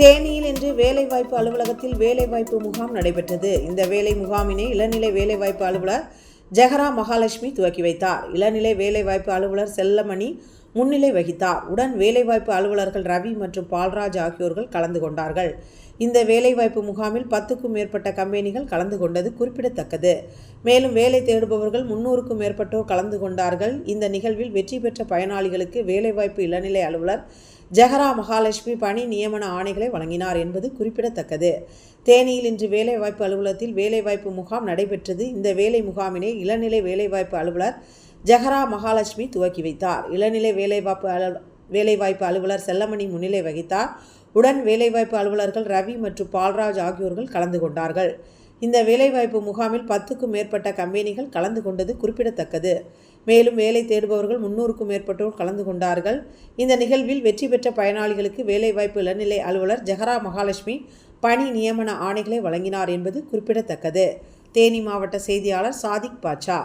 தேனியில் இன்று வேலைவாய்ப்பு அலுவலகத்தில் வேலைவாய்ப்பு முகாம் நடைபெற்றது. இந்த வேலை முகாமினை இளநிலை வேலைவாய்ப்பு அலுவலர் ஜெகரா மகாலட்சுமி துவக்கி வைத்தார். இளநிலை வேலைவாய்ப்பு அலுவலர் செல்லமணி முன்னிலை வகித்தார். உடன் வேலைவாய்ப்பு அலுவலர்கள் ரவி மற்றும் பால்ராஜ் ஆகியோர்கள் கலந்து கொண்டார்கள். இந்த வேலைவாய்ப்பு முகாமில் பத்துக்கும் மேற்பட்ட கம்பெனிகள் கலந்து கொண்டது குறிப்பிடத்தக்கது. மேலும் வேலை தேடுபவர்கள் முன்னூறுக்கும் மேற்பட்டோர் கலந்து கொண்டார்கள். இந்த நிகழ்வில் வெற்றி பெற்ற பயனாளிகளுக்கு வேலைவாய்ப்பு இளநிலை அலுவலர் ஜெகரா மகாலட்சுமி பணி நியமன ஆணைகளை வழங்கினார் என்பது குறிப்பிடத்தக்கது. தேனியில் இன்று வேலைவாய்ப்பு அலுவலகத்தில் வேலைவாய்ப்பு முகாம் நடைபெற்றது. இந்த வேலை முகாமினை இளநிலை வேலைவாய்ப்பு அலுவலர் ஜெகரா மகாலட்சுமி துவக்கி வைத்தார். இளநிலை வேலைவாய்ப்பு அலு வேலைவாய்ப்பு அலுவலர் செல்லமணி முன்னிலை வகித்தார். உடன் வேலைவாய்ப்பு அலுவலர்கள் ரவி மற்றும் பால்ராஜ் ஆகியோர்கள் கலந்து கொண்டார்கள். இந்த வேலைவாய்ப்பு முகாமில் பத்துக்கும் மேற்பட்ட கம்பெனிகள் கலந்து கொண்டது குறிப்பிடத்தக்கது. மேலும் வேலை தேடுபவர்கள் முன்னூறுக்கும் மேற்பட்டோர் கலந்து கொண்டார்கள். இந்த நிகழ்வில் வெற்றி பெற்ற பயனாளிகளுக்கு வேலைவாய்ப்பு இளநிலை அலுவலர் ஜெகரா மகாலட்சுமி பணி நியமன ஆணைகளை வழங்கினார் என்பது குறிப்பிடத்தக்கது. தேனி மாவட்ட செய்தியாளர் சாதிக் பாட்சா